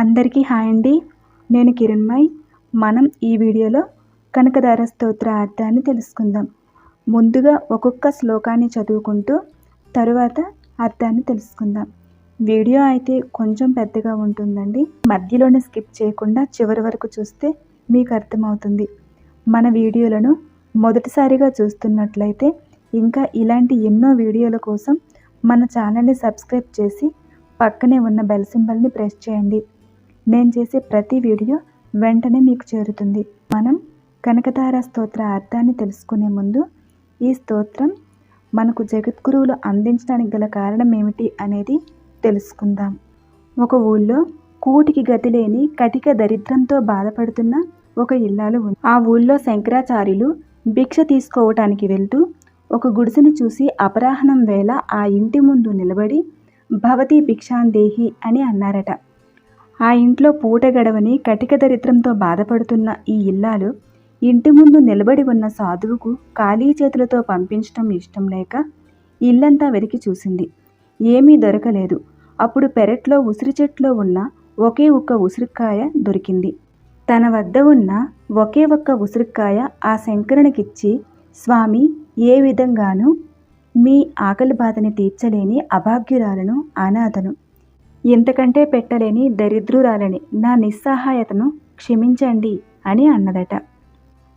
అందరికీ హాయ్ అండి. నేను కిరణ్మయ్. మనం ఈ వీడియోలో కనకదార స్తోత్ర అర్థాన్ని తెలుసుకుందాం. ముందుగా ఒక్కొక్క శ్లోకాన్ని చదువుకుంటూ తరువాత అర్థాన్ని తెలుసుకుందాం. వీడియో అయితే కొంచెం పెద్దగా ఉంటుందండి. మధ్యలోనే స్కిప్ చేయకుండా చివరి వరకు చూస్తే మీకు అర్థమవుతుంది. మన వీడియోలను మొదటిసారిగా చూస్తున్నట్లయితే ఇంకా ఇలాంటి ఎన్నో వీడియోల కోసం మన ఛానల్ని సబ్స్క్రైబ్ చేసి పక్కనే ఉన్న బెల్ సింబల్ని ప్రెస్ చేయండి. నేను చేసే ప్రతి వీడియో వెంటనే మీకు చేరుతుంది. మనం కనకతార స్తోత్ర అర్థాన్ని తెలుసుకునే ముందు ఈ స్తోత్రం మనకు జగద్గురువులు అందించడానికి గల కారణం ఏమిటి అనేది తెలుసుకుందాం. ఒక ఊళ్ళో కూటికి గతి లేని కటిక దరిద్రంతో బాధపడుతున్న ఒక ఇల్లాలు ఉంది. ఆ ఊళ్ళో శంకరాచార్యులు భిక్ష తీసుకోవటానికి వెళ్తూ ఒక గుడిసెని చూసి అపరాహ్నం వేళ ఆ ఇంటి ముందు నిలబడి భవతి భిక్షాందేహి అని అన్నారట. ఆ ఇంట్లో పూట గడవని కటిక దరిద్రంతో బాధపడుతున్న ఈ ఇల్లాలు ఇంటి ముందు నిలబడి ఉన్న సాధువుకు ఖాళీ చేతులతో పంపించటం ఇష్టం లేక ఇల్లంతా వెతికి చూసింది. ఏమీ దొరకలేదు. అప్పుడు పెరట్లో ఉసిరి చెట్లో ఉన్న ఒకే ఒక్క ఉసిరికాయ దొరికింది. తన వద్ద ఉన్న ఒకే ఒక్క ఉసిరికాయ ఆ శంకరునికిచ్చి స్వామి ఏ విధంగానూ మీ ఆకలి బాధని తీర్చలేని అభాగ్యురాలను అనాథను ఇంతకంటే పెట్టలేని దరిద్రురాలని నా నిస్సహాయతను క్షమించండి అని అన్నదట.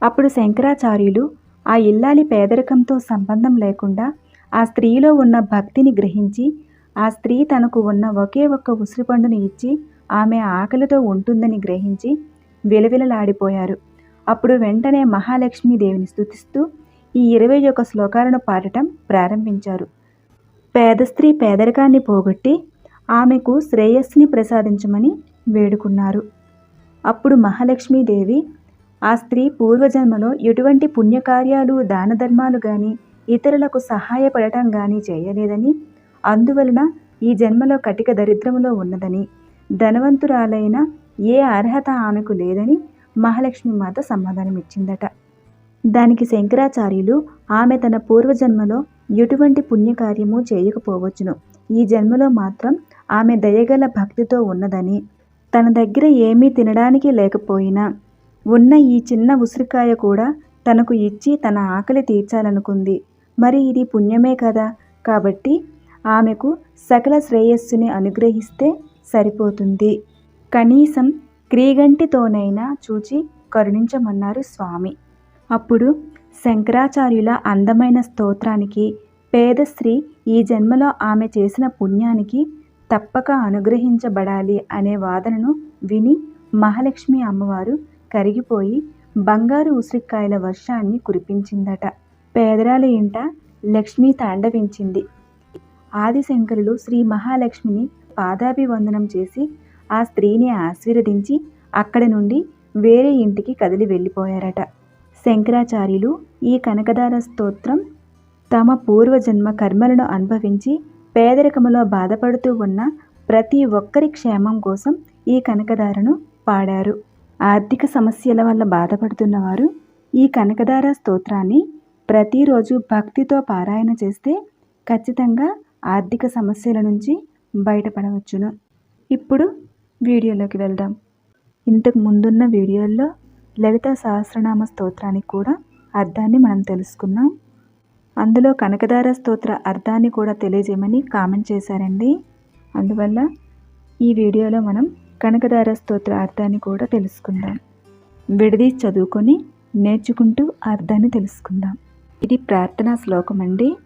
అప్పుడు శంకరాచార్యులు ఆ ఇల్లాలి పేదరికంతో సంబంధం లేకుండా ఆ స్త్రీలో ఉన్న భక్తిని గ్రహించి ఆ స్త్రీ తనకు ఉన్న ఒకే ఒక్క ఉసిరిపండుని ఇచ్చి ఆమె ఆకలితో ఉంటుందని గ్రహించి విలవిలలాడిపోయారు. అప్పుడు వెంటనే మహాలక్ష్మీదేవిని స్థుతిస్తూ ఈ ఇరవై ఒక శ్లోకాలను పాడటం ప్రారంభించారు. పేద స్త్రీ పేదరికాన్ని పోగొట్టి ఆమెకు శ్రేయస్సుని ప్రసాదించమని వేడుకున్నారు. అప్పుడు మహాలక్ష్మీదేవి ఆ స్త్రీ పూర్వజన్మలో ఎటువంటి పుణ్యకార్యాలు దాన ధర్మాలు కానీ ఇతరులకు సహాయపడటం కానీ చేయలేదని అందువలన ఈ జన్మలో కటిక దరిద్రములో ఉన్నదని ధనవంతురాలైన ఏ అర్హత ఆమెకు లేదని మహాలక్ష్మి మాత సమాధానమిచ్చిందట. దానికి శంకరాచార్యులు ఆమె తన పూర్వజన్మలో ఎటువంటి పుణ్యకార్యము చేయకపోవచ్చును. ఈ జన్మలో మాత్రం ఆమె దయగల భక్తితో ఉన్నదని తన దగ్గర ఏమీ తినడానికి లేకపోయినా ఉన్న ఈ చిన్న ఉసిరికాయ కూడా తనకు ఇచ్చి తన ఆకలి తీర్చాలనుకుంది. మరి ఇది పుణ్యమే కదా? కాబట్టి ఆమెకు సకల శ్రేయస్సుని అనుగ్రహిస్తే సరిపోతుంది. కనీసం క్రీగంటితోనైనా చూచి కరుణించమన్నారు స్వామి. అప్పుడు శంకరాచార్యుల అందమైన స్తోత్రానికి పేద స్త్రీ ఈ జన్మలో ఆమె చేసిన పుణ్యానికి తప్పక అనుగ్రహించబడాలి అనే వాదనను విని మహాలక్ష్మి అమ్మవారు కరిగిపోయి బంగారు ఉసిరికాయల వర్షాన్ని కురిపించిందట. పేదరాల ఇంట లక్ష్మి తాండవించింది. ఆదిశంకరులు శ్రీ మహాలక్ష్మిని పాదాభివందనం చేసి ఆ స్త్రీని ఆశీర్వదించి అక్కడి నుండి వేరే ఇంటికి కదిలి వెళ్ళిపోయారట. శంకరాచార్యులు ఈ కనకదార స్తోత్రం తమ పూర్వజన్మ కర్మలను అనుభవించి పేదరికములో బాధపడుతూ ఉన్న ప్రతి ఒక్కరి క్షేమం కోసం ఈ కనకదారను పాడారు. ఆర్థిక సమస్యల వల్ల బాధపడుతున్నవారు ఈ కనకదార స్తోత్రాన్ని ప్రతిరోజు భక్తితో పారాయణ చేస్తే ఖచ్చితంగా ఆర్థిక సమస్యల నుంచి బయటపడవచ్చును. ఇప్పుడు వీడియోలోకి వెళ్దాం. ఇంతకు ముందున్న వీడియోల్లో లలిత సహస్రనామ స్తోత్రానికి కూడా అర్థాన్ని మనం తెలుసుకున్నాం. అందులో కనకదార స్తోత్ర అర్థాన్ని కూడా తెలియజేయమని కామెంట్ చేశారండి. అందువల్ల ఈ వీడియోలో మనం కనకదార స్తోత్ర అర్థాన్ని కూడా తెలుసుకుందాం. విడిది చదువుకొని నేర్చుకుంటూ అర్థాన్ని తెలుసుకుందాం. ఇది ప్రార్థనా శ్లోకం అండి.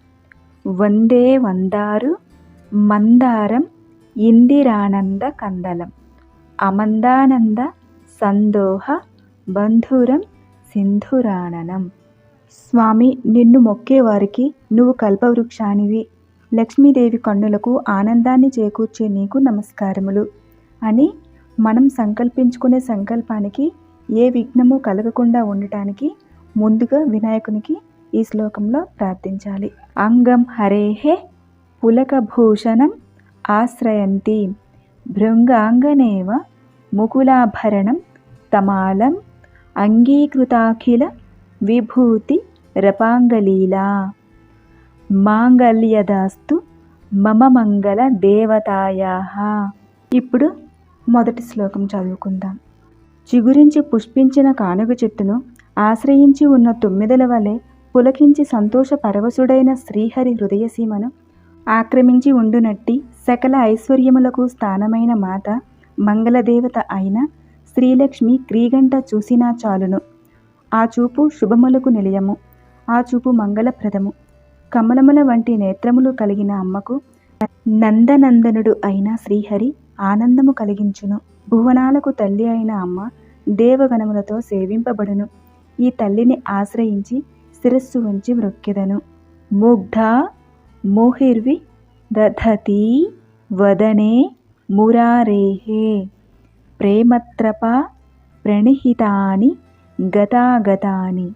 వందే వందారు మందారం ఇందిరానంద కందలం. అమందానంద సందోహ బంధురం సింధురాణనం స్వామి నిన్ను మొక్కేవారికి నువ్వు కల్పవృక్షానివి. లక్ష్మీదేవి కన్నులకు ఆనందాన్ని చేకూర్చే నీకు నమస్కారములు. అని మనం సంకల్పించుకునే సంకల్పానికి ఏ విఘ్నము కలగకుండా ఉండటానికి ముందుగా వినాయకునికి ఈ శ్లోకంలో ప్రార్థించాలి. అంగం హరేహే పులకభూషణం ఆశ్రయంతి. భృంగాంగనేవ ముకులాభరణం తమాలం అంగీకృతాఖిల విభూతి రపాంగలీలా. మాంగళ్యదాస్తు మమ మంగళ దేవతాయా ఇప్పుడు మొదటి శ్లోకం చదువుకుందాం. చిగురించి పుష్పించిన కానుగ చెట్టును ఆశ్రయించి ఉన్న తొమ్మిదల వలె పులకించి సంతోష పరవశుడైన శ్రీహరి హృదయసీమను ఆక్రమించి ఉండునట్టి సకల ఐశ్వర్యములకు స్థానమైన మాత మంగళదేవత అయిన శ్రీలక్ష్మి క్రీగంట చూసినా చాలును. ఆ చూపు శుభములకు నిలయము ఆ చూపు మంగళప్రదము. కమలముల వంటి నేత్రములు కలిగిన అమ్మకు నందనందనుడు అయిన శ్రీహరి ఆనందము కలిగించును. భువనాలకు తల్లి అయిన అమ్మ దేవగణములతో సేవింపబడును. ఈ తల్లిని ఆశ్రయించి శిరస్సు ఉంచి మృక్కెదను ముగ్ధ మోహిర్వి దధతి వదనే మురారేహే. ప్రేమత్రప ప్రణిహితాని గతాగతాని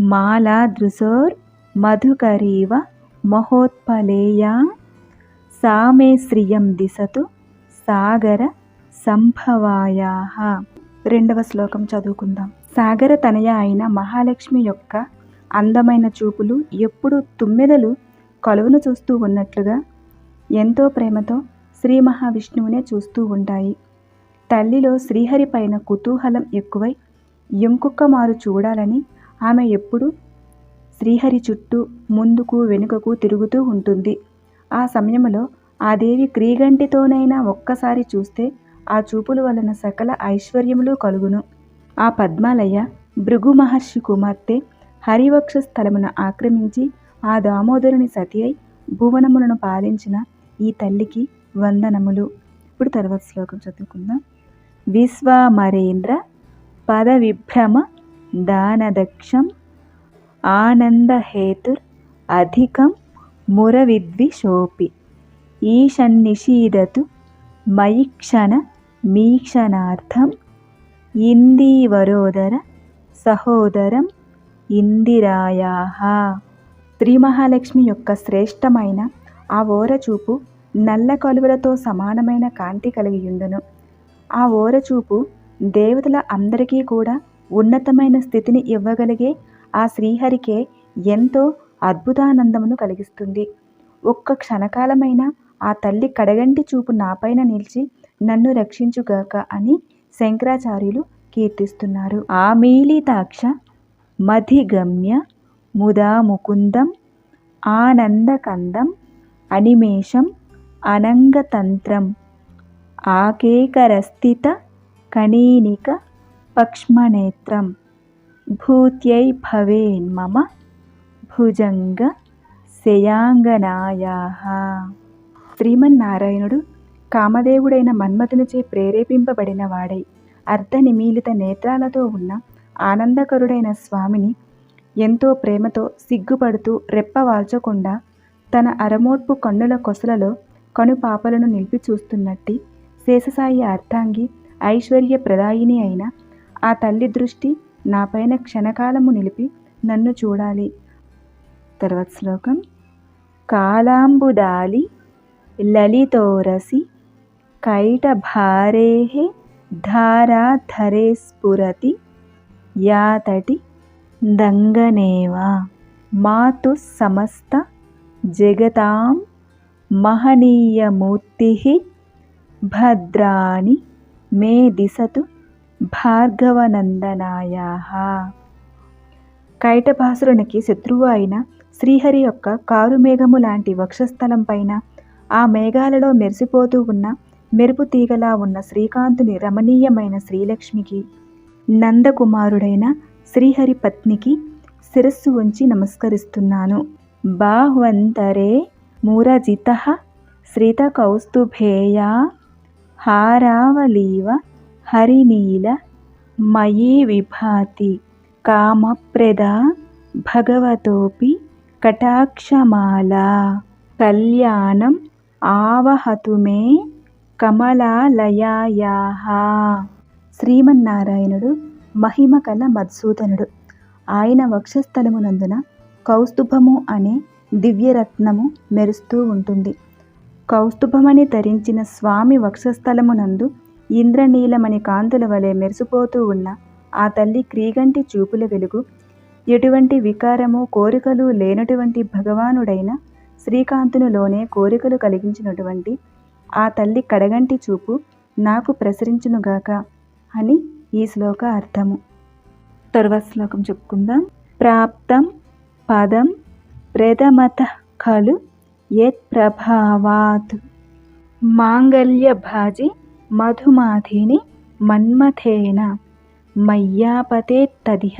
మాలా దృశోర్ మధుకరీవ మహోత్పలేయా సామే శ్రియం దిశతు సాగర సంభవాయా. రెండవ శ్లోకం చదువుకుందాం. సాగర తనయ అయిన మహాలక్ష్మి యొక్క అందమైన చూపులు ఎప్పుడు తుమ్మెదలు కొలువును చూస్తూ ఉన్నట్లుగా ఎంతో ప్రేమతో శ్రీ మహావిష్ణువునే చూస్తూ ఉంటాయి. తల్లిలో శ్రీహరి పైన కుతూహలం ఎక్కువై ఇంకొక మారు చూడాలని ఆమె ఎప్పుడూ శ్రీహరి చుట్టూ ముందుకు వెనుకకు తిరుగుతూ ఉంటుంది. ఆ సమయంలో ఆ దేవి క్రీగంటితోనైనా ఒక్కసారి చూస్తే ఆ చూపుల వలన సకల ఐశ్వర్యములు కలుగును. ఆ పద్మాలయ భృగు మహర్షి కుమార్తె హరివక్ష స్థలమును ఆక్రమించి ఆ దామోదరుని సతి అయి భువనములను పాలించిన ఈ తల్లికి వందనములు. ఇప్పుడు తర్వాత శ్లోకం చదువుకుందాం. విశ్వమరేంద్ర పదవిభ్రమ దానదక్షం ఆనందహేతుర్ అధికం మురవిద్విషోపి ఈషన్నిషీదతు మయి క్షణ మీక్షణార్థం ఇందీవరోదర సహోదరం ఇందిరాయా శ్రీ మహాలక్ష్మి యొక్క శ్రేష్టమైన ఆ ఓరచూపు నల్ల కలువలతో సమానమైన కాంతి కలిగి ఉండును. ఆ ఓరచూపు దేవతల అందరికీ కూడా ఉన్నతమైన స్థితిని ఇవ్వగలిగే ఆ శ్రీహరికే ఎంతో అద్భుతానందమును కలిగిస్తుంది. ఒక్క క్షణకాలమైన ఆ తల్లి కడగంటి చూపు నాపైన నిలిచి నన్ను రక్షించుగాక అని శంకరాచార్యులు కీర్తిస్తున్నారు. ఆ మీలితాక్ష మధిగమ్య ముదా ముకుందం ఆనందకందం అనిమేషం అనంగతంత్రం ఆకేకరస్థిత కణీనిక పక్ష్మనేత్రం. భూత్యై భవేన్మమ భుజంగ శయాంగనాయా. శ్రీమన్నారాయణుడు కామదేవుడైన మన్మథునిచే ప్రేరేపింపబడిన వాడై అర్ధనిమీలిత నేత్రాలతో ఉన్న ఆనందకరుడైన స్వామిని ఎంతో ప్రేమతో సిగ్గుపడుతూ రెప్పవాల్చకుండా తన అరమోడ్పు కన్నుల కొసలలో కనుపాపలను నిలిపి చూస్తున్నట్టి శేషసాయి అర్థాంగి ఐశ్వర్య ప్రదాయిని అయిన ఆ తల్లి దృష్టి నాపైన క్షణకాలము నిలిపి నన్ను చూడాలి. తర్వాత శ్లోకం కాలాంబుదాలి లలితోరసి కైటభారే ధారాధరే స్ఫురతి యాతటి దంగనేవా మాతు సమస్త జగతాం మహనీయమూర్తి భద్రాణి మే దిశతు భార్గవనందనాయా కైటభాసురునికి శత్రువు అయిన శ్రీహరి యొక్క కారుమేఘము లాంటి వక్షస్థలం పైన ఆ మేఘాలలో మెరిసిపోతూ ఉన్న మెరుపు తీగలా ఉన్న శ్రీకాంతుని రమణీయమైన శ్రీలక్ష్మికి నందకుమారుడైన శ్రీహరి పత్నికి శిరస్సు ఉంచి నమస్కరిస్తున్నాను. బాహ్వంతరే మూరజిత శ్రీత కౌస్తుభేయా హారావలీవ హరినీల మయీ విభాతి కామప్రద భగవతోపి కటాక్షమాలా కళ్యాణం ఆవహతు మే కమలాలయాయా శ్రీమన్నారాయణుడు మహిమ కల మధుసూదనుడు. ఆయన వక్షస్థలమునందున కౌస్తుభము అనే దివ్యరత్నము మెరుస్తూ ఉంటుంది. కౌస్తుభమని ధరించిన స్వామి వక్షస్థలమునందు ఇంద్రనీలమని కాంతుల వలె మెరిసిపోతూ ఉన్న ఆ తల్లి క్రీగంటి చూపుల వెలుగు ఎటువంటి వికారము కోరికలు లేనటువంటి భగవానుడైన శ్రీకాంతునిలోనే కోరికలు కలిగించినటువంటి ఆ తల్లి కడగంటి చూపు నాకు ప్రసరించునుగాక అని ఈ శ్లోక అర్థము. తరువాత శ్లోకం చెప్పుకుందాం. ప్రాప్తం పదం ప్రథమత ఖలు యత్ప్రభావాత్ మాంగళ్యభాజి మధుమాధిని మన్మథేన మయ్యాపతే తదిహ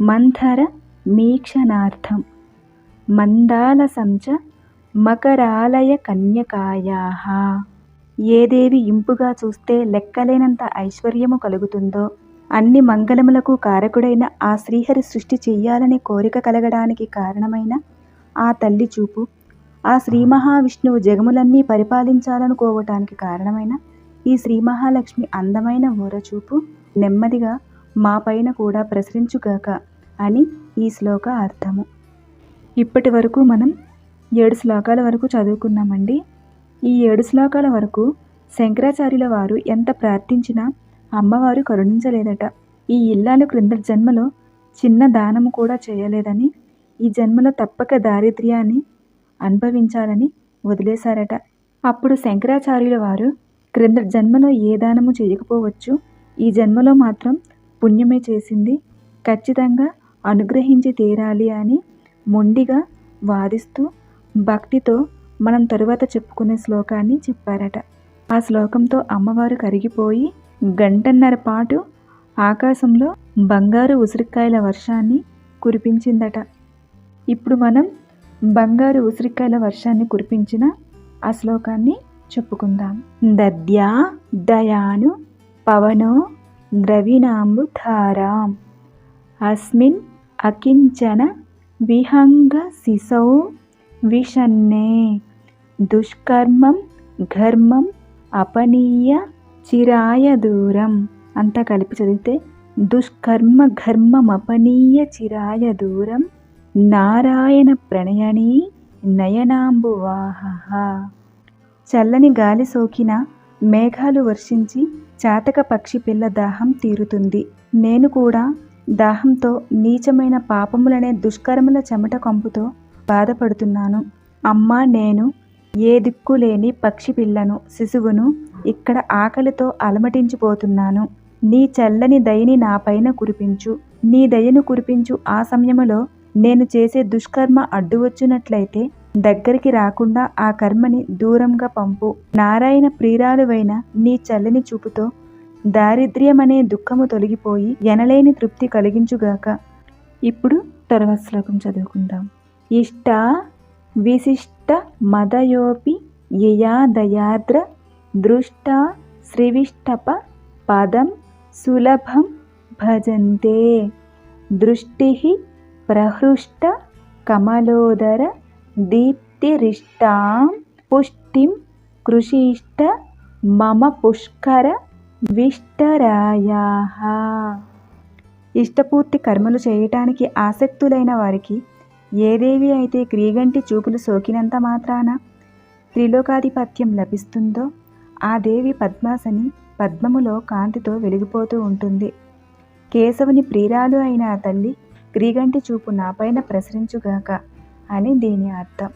మంథర మీక్షణార్థం మందాలసంచ మకరాలయ కన్యకాయా ఏ దేవి ఇంపుగా చూస్తే లెక్కలేనంత ఐశ్వర్యము కలుగుతుందో అన్ని మంగళములకు కారకుడైన ఆ శ్రీహరి సృష్టి చెయ్యాలనే కోరిక కలగడానికి కారణమైన ఆ తల్లి చూపు ఆ శ్రీ మహావిష్ణువు జగములన్నీ పరిపాలించాలనుకోవటానికి కారణమైన ఈ శ్రీ మహాలక్ష్మి అందమైన ఊరచూపు నెమ్మదిగా మా పైన కూడా ప్రసరించుగాక అని ఈ శ్లోక అర్థము. ఇప్పటి వరకు మనం ఏడు శ్లోకాల వరకు చదువుకున్నామండి. ఈ ఏడు శ్లోకాల వరకు శంకరాచార్యుల వారు ఎంత ప్రార్థించినా అమ్మవారు కరుణించలేదట. ఈ ఇల్లాలు క్రింద జన్మలో చిన్న దానము కూడా చేయలేదని ఈ జన్మలో తప్పక దారిద్ర్యాన్ని అనుభవించాలని వదిలేశారట. అప్పుడు శంకరాచార్యుల వారు క్రింద జన్మలో ఏ దానము చేయకపోవచ్చు ఈ జన్మలో మాత్రం పుణ్యమే చేసింది. ఖచ్చితంగా అనుగ్రహించి తీరాలి అని మొండిగా వాదిస్తూ భక్తితో మనం తరువాత చెప్పుకునే శ్లోకాన్ని చెప్పారట. ఆ శ్లోకంతో అమ్మవారు కరిగిపోయి గంటన్నర పాటు ఆకాశంలో బంగారు ఉసిరికాయల వర్షాన్ని కురిపించిందట. ఇప్పుడు మనం బంగారు ఉసిరికాయల వర్షాన్ని కురిపించిన ఆ శ్లోకాన్ని చెప్పుకుందాం. దద్యా దయాను పవనో ద్రవిణాంబుధారాం అస్మిన్ అకించన విహంగ శిశౌ విషన్నే. దుష్కర్మం ఘర్మం అపనీయ చిరాయ దూరం. అంతా కలిపి చదివితే దుష్కర్మ ఘర్మం అపనీయ చిరాయ దూరం. నారాయణ ప్రణయని నయనాంబువాహ చల్లని గాలి సోకిన మేఘాలు వర్షించి చాతక పక్షి పిల్ల దాహం తీరుతుంది. నేను కూడా దాహంతో నీచమైన పాపములనే దుష్కర్మల చెమట కంపుతో బాధపడుతున్నాను. అమ్మా నేను ఏ దిక్కు లేని పక్షి పిల్లను శిశువును ఇక్కడ ఆకలితో అలమటించిపోతున్నాను. నీ చల్లని దయని నాపైన కురిపించు. నీ దయను కురిపించు. ఆ సమయంలో నేను చేసే దుష్కర్మ అడ్డు వచ్చినట్లయితే దగ్గరికి రాకుండా ఆ కర్మని దూరంగా పంపు. నారాయణ ప్రియురాలువైన నీ చల్లని చూపుతో దారిద్ర్యమనే దుఃఖము తొలగిపోయి ఎనలేని తృప్తి కలిగించుగాక ఇప్పుడు తర్వాత శ్లోకం చదువుకుందాం. ఇష్ట విశిష్ట మదయోపి యయా దయాద్ర దృష్ట శ్రీవిష్టప పదం సులభం భజంతే. దృష్టి ప్రహృష్ట కమలోదర దీప్తిరిష్టాం పుష్టిం కృషిష్ట మమ పుష్కర విష్టరాయా ఇష్టపూర్తి కర్మలు చేయటానికి ఆసక్తులైన వారికి ఏ దేవి అయితే క్రీగంటి చూపులు సోకినంత మాత్రాన త్రిలోకాధిపత్యం లభిస్తుందో ఆ దేవి పద్మాసని పద్మములో కాంతితో వెలిగిపోతూ ఉంటుంది. కేశవుని ప్రియురాలు అయిన ఆ తల్లి క్రీగంటి చూపు నాపైన ప్రసరించుగాక అని దీని అర్థం.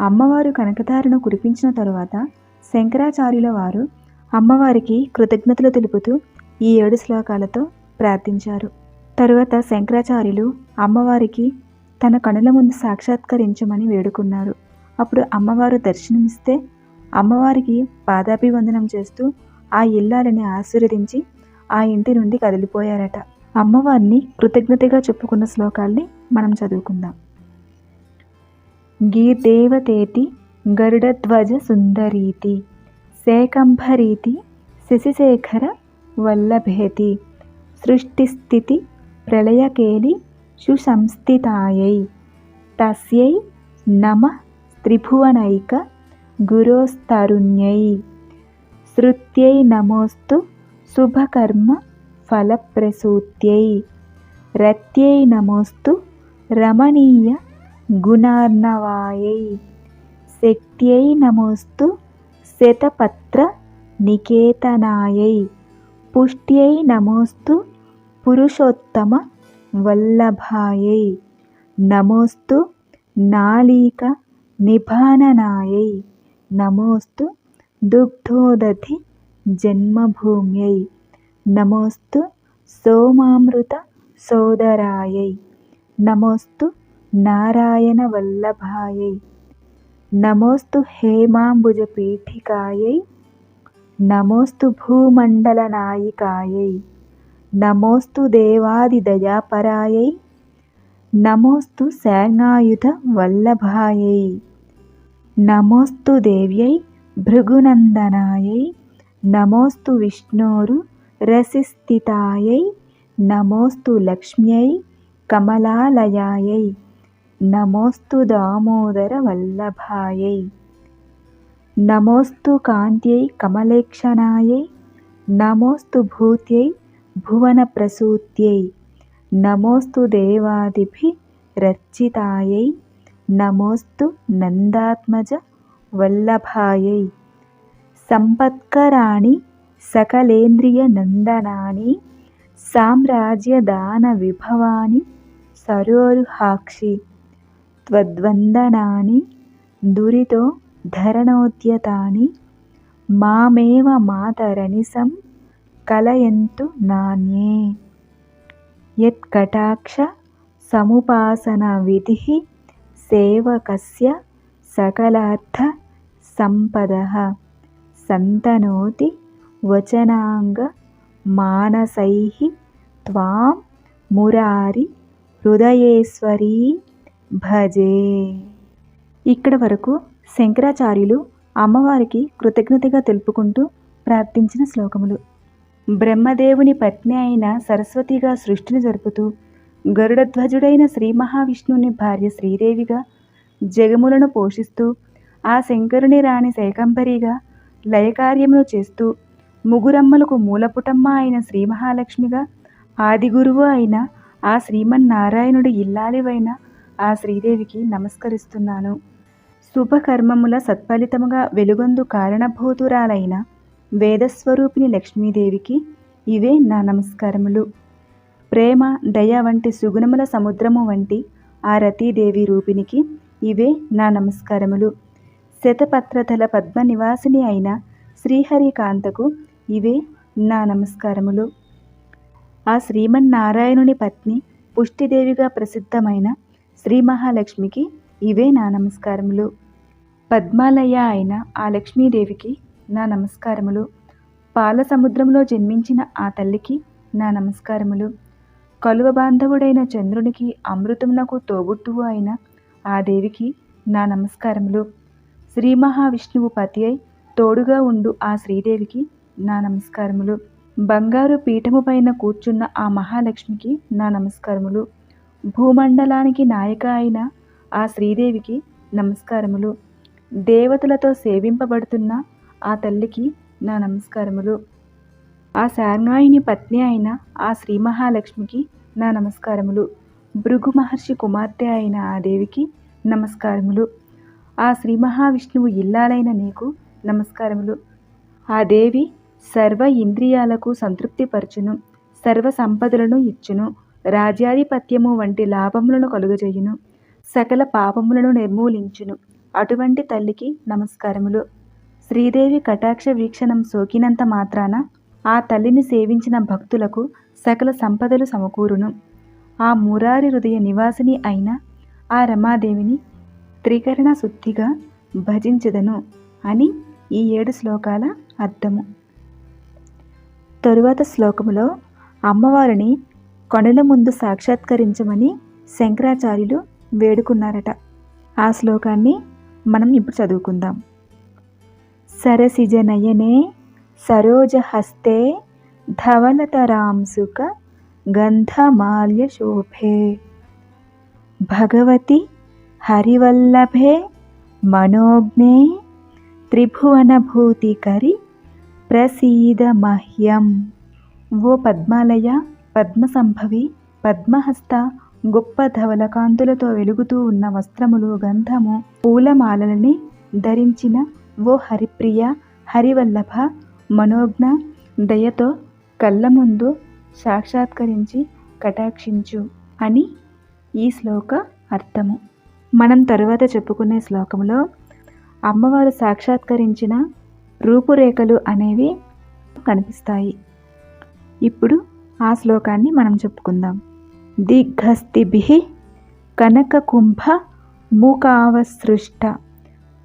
అమ్మవారు కనకధారను కురిపించిన తరువాత శంకరాచార్యుల వారు అమ్మవారికి కృతజ్ఞతలు తెలుపుతూ ఈ ఏడు శ్లోకాలతో ప్రార్థించారు. తరువాత శంకరాచార్యులు అమ్మవారికి తన కనుల ముందు సాక్షాత్కరించమని వేడుకున్నారు. అప్పుడు అమ్మవారు దర్శనమిస్తే అమ్మవారికి పాదాభివందనం చేస్తూ ఆ ఇల్లాలని ఆశీర్వదించి ఆ ఇంటి నుండి కదిలిపోయారట. అమ్మవారిని కృతజ్ఞతగా చెప్పుకున్న శ్లోకాల్ని మనం చదువుకుందాం. గీర్దేవతేతి గరుడధ్వజ సుందరీతి శేకంభరీతి శశిశేఖర వల్లభేతి సృష్టిస్థితి ప్రళయకేలి సుసంస్థితాయై తస్యై నమ త్రిభువనైక గురోస్తరుణ్యై శృత్యై నమోస్తు శుభకర్మ ఫలప్రసూత్యై. రత్యై నమోస్తు రమణీయ గుణార్ణవాయై. శక్త్యై నమోస్తు శతపత్ర నికేతనాయై. పుష్ట్యై నమోస్తు పురుషోత్తమ వల్లభాయై. నమోస్తు నాళీక నిభాననాయై. నమోస్తు దుగ్ధోదధి జన్మభూమ్యై. నమోస్తు సోమామృత సోదరాయై. నమోస్తు నారాయణ వల్లభాయై. నమోస్తు హేమాంబుజపీఠికాయై నమోస్తు భూమండల నాయికాయై. నమోస్తు దేవాదిదయాపరాయై నమోస్తు శార్గాయుధ వల్లభాయై. నమోస్తు దేవ్యై భృగునందనాయై. నమోస్తు విష్ణోరు రసిస్థితాయై నమోస్తు లక్ష్మ్యై కమలాలయాయై నమోస్తు దామోదర వల్లభాయై నమోస్తు కాంత్యై కమలేక్షణాయై నమోస్తు భూత్యై భువన ప్రసూత్యై నమోస్తు దేవాదిభి రచితాయై నమోస్తు నందాత్మజ వల్లభాయై సంపత్కరాణి సకలేంద్రియ నందనాని సకలేంద్రియనందనాని సామ్రాజ్యదానవిభవాని సరోరుహాక్షి త్వద్వందనాని దురితో ధరణోద్యతాని మామేవ మాతరనిసం కలయంతు నాణ్యే యత్కటాక్ష సముపాసన విధి సేవకస్య సకలార్థ సంపద సంతనోతి వచనాంగ మానసై త్వాం మురారి హృదయేశ్వరీ భజే. ఇక్కడ వరకు శంకరాచార్యులు అమ్మవారికి కృతజ్ఞతగా తెలుపుకుంటూ ప్రార్థించిన శ్లోకములు. బ్రహ్మదేవుని పత్ని అయిన సరస్వతిగా సృష్టిని జరుపుతూ గరుడధ్వజుడైన శ్రీ మహావిష్ణువుని భార్య శ్రీదేవిగా జగములను పోషిస్తూ ఆ శంకరుని రాణి శైకంబరిగా లయకార్యమును చేస్తూ ముగురమ్మలకు మూలపుటమ్మ అయిన శ్రీ మహాలక్ష్మిగా ఆదిగురువు అయిన ఆ శ్రీమన్నారాయణుడి ఇల్లాలివైన ఆ శ్రీదేవికి నమస్కరిస్తున్నాను. శుభకర్మముల సత్ఫలితముగా వెలుగొందు కారణభూతురాలైన వేదస్వరూపిణి లక్ష్మీదేవికి ఇవే నా నమస్కారములు. ప్రేమ దయ వంటి సుగుణముల సముద్రము వంటి ఆ రతీదేవి రూపినికి ఇవే నా నమస్కారములు. శతపత్రతల పద్మ నివాసిని అయిన శ్రీహరికాంతకు ఇవే నా నమస్కారములు. ఆ శ్రీమన్నారాయణుని పత్ని పుష్టిదేవిగా ప్రసిద్ధమైన శ్రీ మహాలక్ష్మికి ఇవే నా నమస్కారములు. పద్మాలయ అయిన ఆ లక్ష్మీదేవికి నా నమస్కారములు. పాల సముద్రంలో జన్మించిన ఆ తల్లికి నా నమస్కారములు. కలువ బాంధవుడైన చంద్రునికి అమృతమునకు తోబుట్టువు అయిన ఆ దేవికి నా నమస్కారములు. శ్రీ మహావిష్ణువు పతి అయి తోడుగా ఉండు ఆ శ్రీదేవికి నా నమస్కారములు. బంగారు పీఠము పైన కూర్చున్న ఆ మహాలక్ష్మికి నా నమస్కారములు. భూమండలానికి నాయక అయిన ఆ శ్రీదేవికి నమస్కారములు. దేవతలతో సేవింపబడుతున్న ఆ తల్లికి నా నమస్కారములు. ఆ శార్గాయిని పత్ని అయిన ఆ శ్రీ మహాలక్ష్మికి నా నమస్కారములు. భృగు మహర్షి కుమార్తె అయిన ఆ దేవికి నమస్కారములు. ఆ శ్రీ మహావిష్ణువు ఇల్లాలైన నీకు నమస్కారములు. ఆ దేవి సర్వ ఇంద్రియాలకు సంతృప్తిపరచును సర్వ సంపదలను ఇచ్చును రాజ్యాధిపత్యము వంటి లాభములను కలుగజేయును సకల పాపములను నిర్మూలించును. అటువంటి తల్లికి నమస్కారములు. శ్రీదేవి కటాక్ష వీక్షణం సోకినంత మాత్రాన ఆ తల్లిని సేవించిన భక్తులకు సకల సంపదలు సమకూరును. ఆ మురారి హృదయ నివాసిని అయిన ఆ రమాదేవిని త్రికరణ శుద్ధిగా భజించదను అని ఈ ఏడు శ్లోకాల అర్థము. తరువాత శ్లోకములో అమ్మవారిని కొండల ముందు సాక్షాత్కరించమని శంకరాచార్యులు వేడుకున్నారట. ఆ శ్లోకాన్ని మనం ఇప్పుడు చదువుకుందాం. సరసిజనయనే సరోజహస్తే ధవలతరాంసుక గంధమాల్య శోభే. భగవతి హరివల్లభే మనోజ్ఞే త్రిభువనభూతికరి ప్రసీద మహ్యం. ఓ పద్మాలయ పద్మసంభవి పద్మహస్త గొప్ప ధవలకాంతులతో వెలుగుతూ ఉన్న వస్త్రములు గంధము పూలమాలలని ధరించిన ఓ హరిప్రియ హరివల్లభ మనోజ్ఞ దయతో కళ్ళ ముందు సాక్షాత్కరించి కటాక్షించు అని ఈ శ్లోక అర్థము. మనం తరువాత చెప్పుకునే శ్లోకంలో అమ్మవారు సాక్షాత్కరించిన రూపురేఖలు అనేవి కనిపిస్తాయి. ఇప్పుడు ఆ శ్లోకాన్ని మనం చెప్పుకుందాం. దిగ్గస్తిభి కనకకుంభ మూకావసృష్ట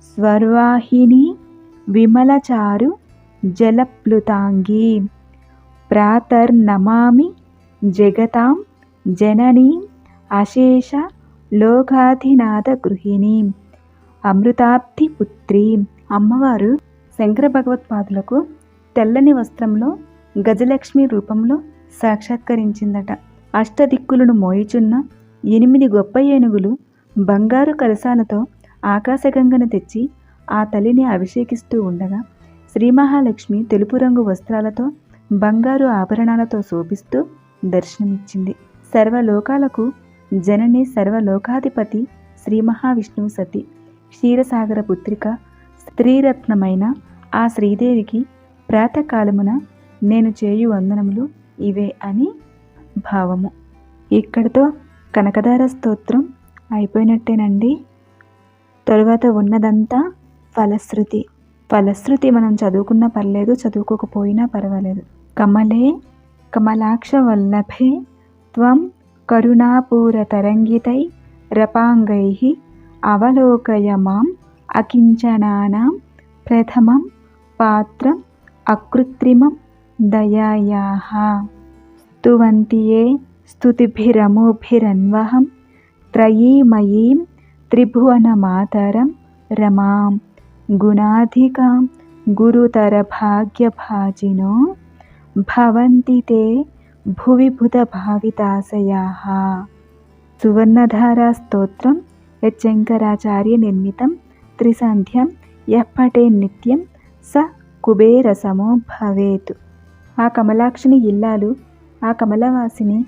స్వర్వాహిని విమలచారు జలప్లుతాంగీ ప్రాతర్నమామి జగతాం జననీం అశేష లోకాధినాథ గృహిణీం అమృతాబ్ధి పుత్రీం అమ్మవారు శంకర భగవత్పాదులకు తెల్లని వస్త్రంలో గజలక్ష్మి రూపంలో సాక్షాత్కరించిందట. అష్టదిక్కులను మోయిచున్న ఎనిమిది గొప్ప ఏనుగులు బంగారు కలశాలతో ఆకాశగంగను తెచ్చి ఆ తల్లిని అభిషేకిస్తూ ఉండగా శ్రీ మహాలక్ష్మి తెలుపు రంగు వస్త్రాలతో బంగారు ఆభరణాలతో శోభిస్తూ దర్శనమిచ్చింది. సర్వలోకాలకు జనని సర్వలోకాధిపతి శ్రీ మహావిష్ణువు సతి. క్షీరసాగర పుత్రిక స్త్రీరత్నమైన ఆ శ్రీదేవికి ప్రాతకాలమున నేను చేయు వందనములు ఇవే అని భావము. ఇక్కడితో కనకదార స్తోత్రం అయిపోయినట్టేనండి. తరువాత ఉన్నదంతా ఫలశ్రుతి. ఫలశ్రుతి మనం చదువుకున్నా పర్లేదు చదువుకోకపోయినా పర్వాలేదు. కమలే కమలాక్ష వల్లభే త్వం కరుణాపూర తరంగితై రపాంగై అవలోకయ మాం అకించనానాం ప్రథమం పాత్రం అకృత్రిమం దయాయాః స్తువంతియే స్తుతిభిరమోభిరన్వహం త్రయీమయీం త్రిభువనమాతరం రమాం. గుణాధికాం గురుతరభాగ్యభాజినో భవంతి తే భువి భుతభావితాశయాः సువర్ణధారా స్తోత్రం యచ్చంకరాచార్య నిర్మితం త్రిసంధ్యం యః పటే నిత్యం స కుబేరసమో భవేత్ ఆ కమలాక్షిని ఇల్లాలు ఆ కమలవాసిని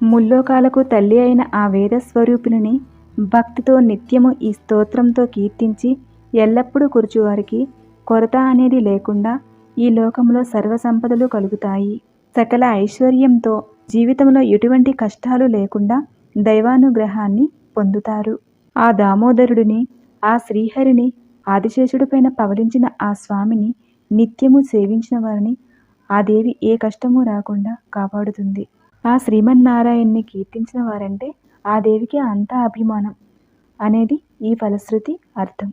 ముల్లోకాలకు తల్లి అయిన ఆ వేదస్వరూపిణిని భక్తితో నిత్యము ఈ స్తోత్రంతో కీర్తించి ఎల్లప్పుడూ కూర్చువారికి కొరత అనేది లేకుండా ఈ లోకంలో సర్వ సంపదలు కలుగుతాయి. సకల ఐశ్వర్యంతో జీవితంలో ఎటువంటి కష్టాలు లేకుండా దైవానుగ్రహాన్ని పొందుతారు. ఆ దామోదరుడిని ఆ శ్రీహరిని ఆదిశేషుడిపైన పవలించిన ఆ స్వామిని నిత్యము సేవించిన వారిని ఆ దేవి ఏ కష్టము రాకుండా కాపాడుతుంది. ఆ శ్రీమన్నారాయణ్ణి కీర్తించిన వారంటే ఆ దేవికి అంత అభిమానం అనేది ఈ ఫలశ్రుతి అర్థం.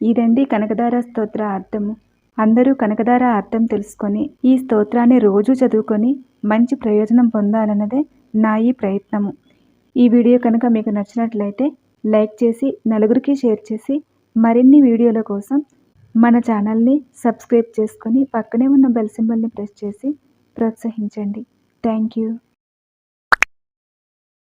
ఇదండి కనకదార స్తోత్ర అర్థము. అందరూ కనకదార అర్థం తెలుసుకొని ఈ స్తోత్రాన్ని రోజు చదువుకొని మంచి ప్రయోజనం పొందాలన్నదే నా ఈ ప్రయత్నము. ఈ వీడియో కనుక మీకు నచ్చినట్లయితే లైక్ చేసి నలుగురికి షేర్ చేసి మరిన్ని వీడియోల కోసం మన ఛానల్ని సబ్స్క్రైబ్ చేసుకొని పక్కనే ఉన్న బెల్ సింబల్ని ప్రెస్ చేసి ప్రోత్సహించండి. Thank you.